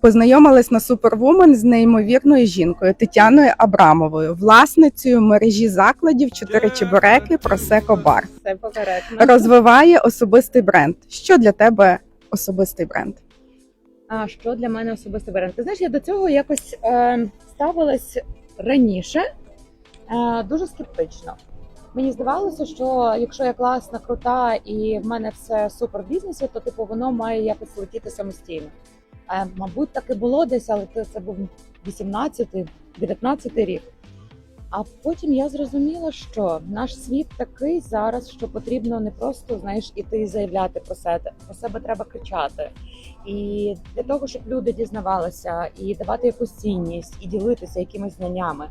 Познайомилась на Superwoman з неймовірною жінкою Тетяною Абрамовою, власницею мережі закладів чотири чебуреки Просеко Бар. Розвиває особистий бренд. Що для тебе особистий бренд? А що для мене особисто бренд? Ти знаєш, я до цього якось е, ставилась раніше е, дуже скептично. Мені здавалося, що якщо я класна, крута і в мене все супер в бізнесі, то типу воно має якось летіти самостійно. Е, мабуть, так і було десь, але це, був 18-19 рік. А потім я зрозуміла, що наш світ такий зараз, що потрібно не просто знаєш іти і заявляти про себе, про себе треба кричати. І для того, щоб люди дізнавалися і давати якусь цінність, і ділитися якимись знаннями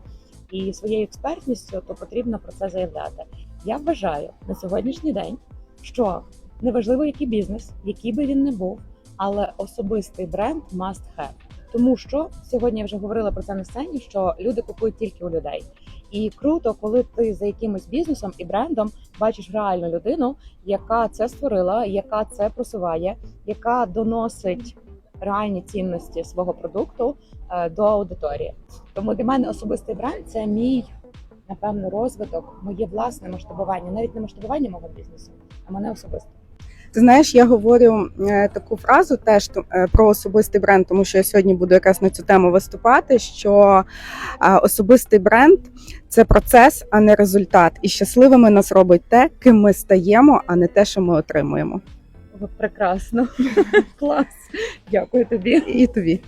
і своєю експертністю, то потрібно про це заявляти. Я вважаю на сьогоднішній день, що неважливо, який бізнес, який би він не був, але особистий бренд must have. Тому що сьогодні я вже говорила про це на сцені, що люди купують тільки у людей. І круто, коли ти за якимось бізнесом і брендом бачиш реальну людину, яка це створила, яка це просуває, яка доносить реальні цінності свого продукту е, до аудиторії. Тому для мене особистий бренд це мій напевно розвиток, моє власне масштабування, навіть не масштабування мого бізнесу, а мене особисто. Ти знаєш, я говорю е, таку фразу теж е, про особистий бренд, тому що я сьогодні буду якраз на цю тему виступати. Що е, особистий бренд це процес, а не результат. І щасливими нас робить те, ким ми стаємо, а не те, що ми отримуємо. Прекрасно, клас. Дякую тобі. І тобі.